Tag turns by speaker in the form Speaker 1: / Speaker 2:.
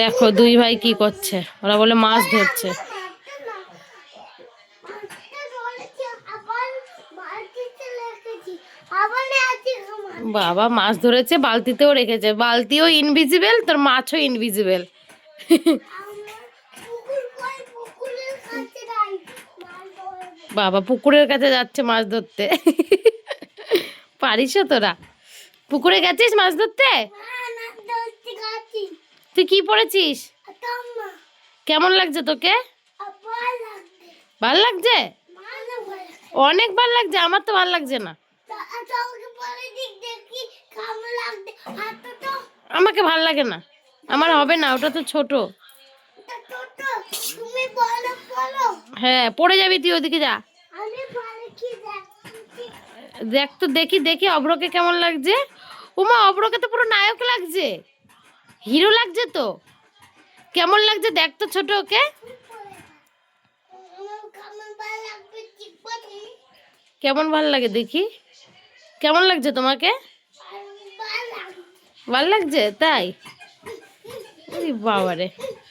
Speaker 1: দেখো, দুই ভাই কি করছে? ওরা বলে মাছ ধরছে। বাবা, মাছ ধরেছে, বালতিতেও রেখেছে। বালতিও ইনভিজিবল তোর মাছও ইনভিজিবল বাবা, পুকুরের কাছে যাচ্ছে মাছ ধরতে। পারিস তোরা? পুকুরে গেছিস মাছ ধরতে? তুই কি পড়েছিস? কেমন লাগছে তোকে? ভালো লাগছে। অনেক ভালো লাগছে আমার তো ভালো লাগছে না। আমাকে ভালো লাগে না। আমার হবে না ওটা তো ছোট। হ্যাঁ পড়ে যাবি তুই ওদিকে যা। দেখ তো দেখি দেখি অব্রকে কেমন লাগছে। উমা অব্রকে তো পুরো নায়ক লাগছে। হিরো লাগছে তো? কেমন লাগছে দেখ তো ছোট ওকে। কেমন ভালো লাগে দেখি। কেমন লাগছে তোমাকে? ভালো লাগছে তাই? বাবা বাবারে।